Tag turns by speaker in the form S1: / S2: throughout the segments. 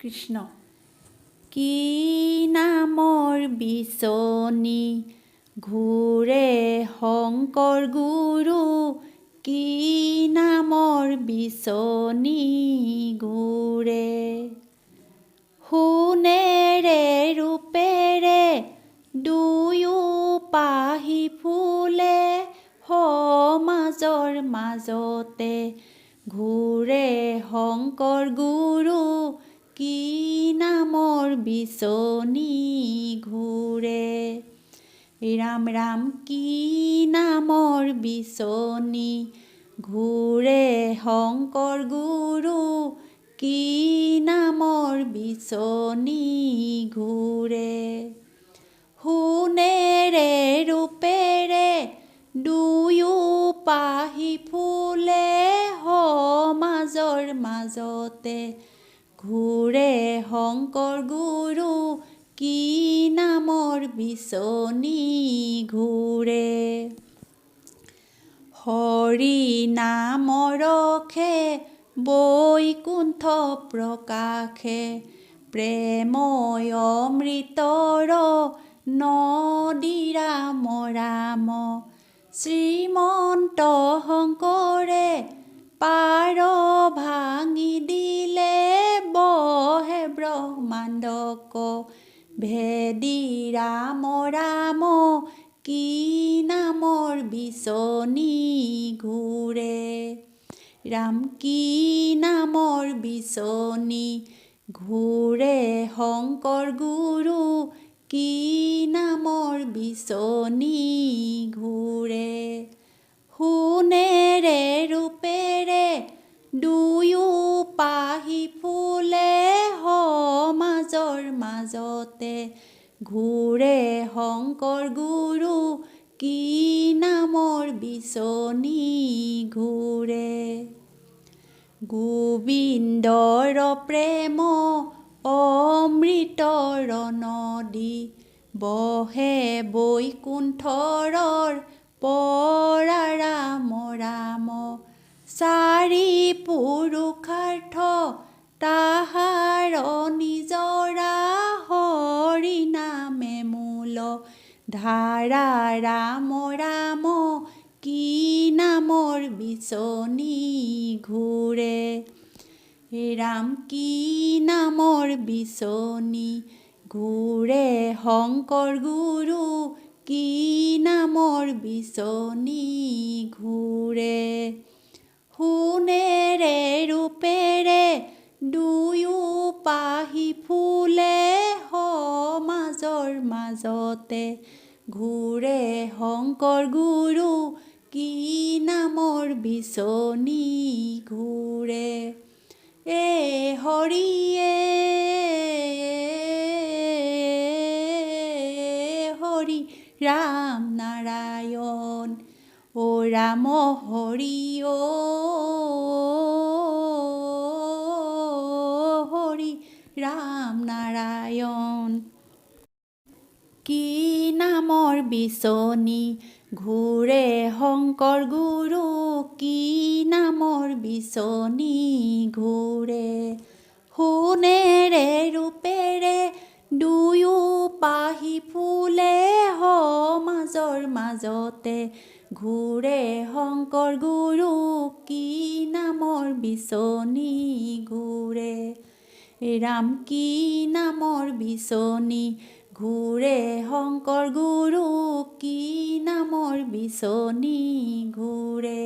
S1: কৃষ্ণ। কি নামৰ বিচনী ঘূৰে শংকৰ গুৰু? কি নামৰ বিচনী ঘূৰে? সোণেৰে, ৰূপেৰে, দুয়ো পাহি ফুলে, সমাজৰ মাজতে ঘূৰে শংকৰ গুৰু। কি নামৰ বিচনী ঘূৰে। ৰাম ৰাম কি নামৰ বিচনী ঘূৰে? শংকৰ গুৰু কি নামৰ বিচনী ঘূৰে? সোণেৰে ৰূপেৰে দুয়ো পাহি ফুলে সমাজৰ মাজতে ঘূৰে শংকৰ গুৰু কি নামৰ বিচনী ঘূৰে? হৰি নামৰখে বৈকুণ্ঠ প্ৰকাশে। প্ৰেময় অমৃতৰ নদী ৰাম ৰাম শ্ৰীমন্ত শংকৰে পাৰ ব্ৰহ্মাণ্ডক ভেদি ৰাম ৰাম কি নামৰ বিচনী ঘূৰে ৰাম কি নামৰ বিচনী ঘূৰে শংকৰ গুৰু কি নামৰ বিচনী ঘূৰে সোণেৰে ৰূপেৰে দুয়ো পাহি মাজতে ঘূৰে শংকৰ গুৰু কি নামৰ বিচনী ঘূৰে গোবিন্দৰ প্ৰেম অমৃতৰ নদী বহে বৈকুণ্ঠৰৰ পৰা ৰাম ৰাম চাৰি পুৰুষাৰ্থ তাহাৰ নিজৰা ধাৰা ৰাম ৰাম কি নামৰ বিচনী ঘূৰে ৰাম কি নামৰ বিচনী ঘূৰে শংকৰ গুৰু কি নামৰ বিচনী ঘূৰে সোণেৰে ৰূপেৰে দুয়ো পাহি ফুলে সমাজৰ মাজতে ঘূৰে শংকৰ গুৰু কি নামৰ বিচনী ঘূৰে এ হৰিয়ে হৰি ৰাম নাৰায়ণ ও ৰাম হৰি ও হৰি ৰাম নাৰায়ণ কি বিচনী ঘূৰে শংকৰ গুৰু কি নামৰ বিচনী ঘূৰে সোণেৰে ৰূপেৰে দুয়ো পাহি ফুলে সমাজৰ মাজতে। ঘূৰে শংকৰ গুৰু কি নামৰ বিচনী ঘূৰে ৰাম কি নামৰ বিচনী ঘূৰে শংকৰ গুৰু কি নামৰ বিচনী ঘূৰে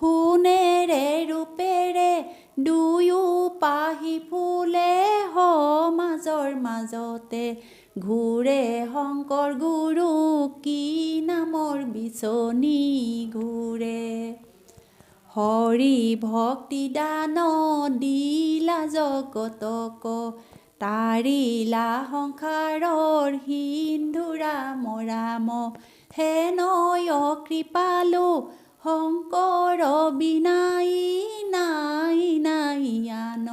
S1: সোণেৰে ৰূপেৰে দুয়ো পাহি ফুলে সমাজৰ মাজতে। ঘূৰে শংকৰ গুৰু কি নামৰ বিচনী ঘূৰে হৰি ভক্তি দান দিলা জগতক। তাৰিলা সংসাৰৰ সিন্ধু ৰাম ৰাম হে নয় কৃপালো শংকৰ বিনাই নাই নাই আন।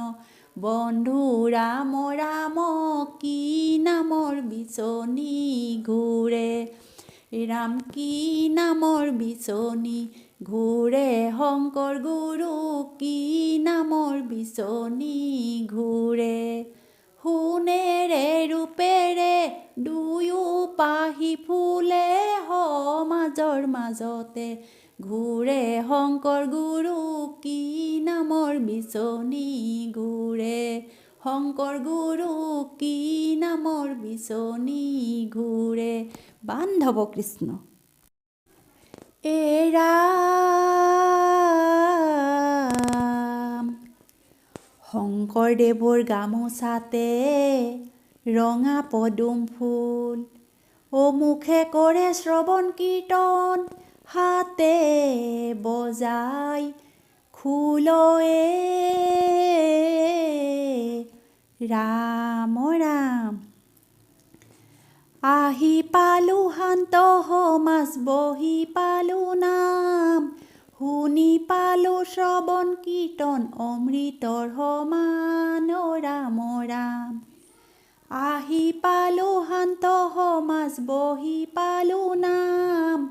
S1: বন্ধু ৰাম ৰাম কি নামৰ বিচনী ঘূৰে ৰাম কি নামৰ বিচনী ঘূৰে শংকৰ গুৰু কি নামৰ বিচনী ঘূৰে সোণেৰে ৰূপেৰে দুয়ো পাহি ফুলে সমাজৰ মাজতে ঘূৰে শংকৰ গুৰু কি নামৰ বিচনী ঘূৰে শংকৰ গুৰু কি নামৰ বিচনী ঘূৰে বান্ধৱ কৃষ্ণ এৰা শংকৰদেৱৰ গামোচাতে ৰঙা পদুম ফুল। অমুখে কৰে শ্ৰৱণ কীৰ্তন হাতে বজাই খোলয়ে। ৰাম ৰাম। আহি পালো শান্ত সমাজ বহি পালো নাম। শুনি পালো শ্ৰৱণ কীৰ্তন অমৃতৰ সমান ৰাম ৰাম। আহি পালো শান্ত সমাজ বহি পালো নাম।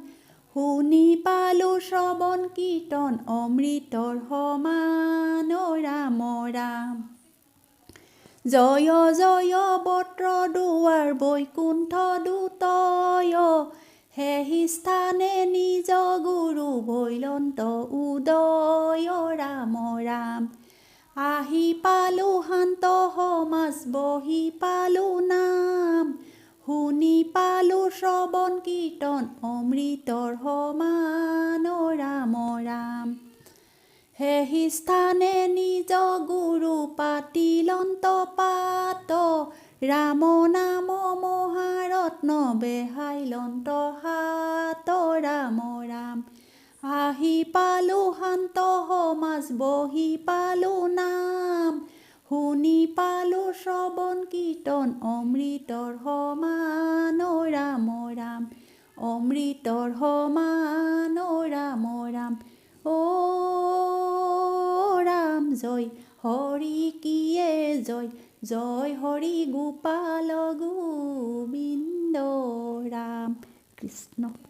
S1: শুনি পালো শ্ৰৱণ কীৰ্তন অমৃতৰ সমান ৰাম ৰাম। জয় জয় বত্ৰ দুৱাৰ বৈকুণ্ঠ দূতয়। সেহি স্থানে নিজ গুৰু ভৈলন্ত উদয় ৰাম ৰাম আহি পালো শান্ত সমাজ বহি পালো নাম। শুনি পালো শ্ৰৱণ কীৰ্তন অমৃতৰ সমান ৰাম ৰাম সেহি স্থানে নিজ গুৰু পাতিলন্ত পাত ৰাম নাম মহাৰত্ন বেহাইলন্ত হাত ৰাম ৰাম আহি পালো শান্ত সমাজ বহি পালো নাম। শুনি পালো শ্ৰৱণ কীৰ্তন অমৃতৰ সমান অ ৰাম ৰাম অমৃতৰ সমান অ ৰাম ৰাম ও রাম জয়, হরি কিয়ে জয়। জয় হরি গোপাল গোবিন্দ। রাম কৃষ্ণ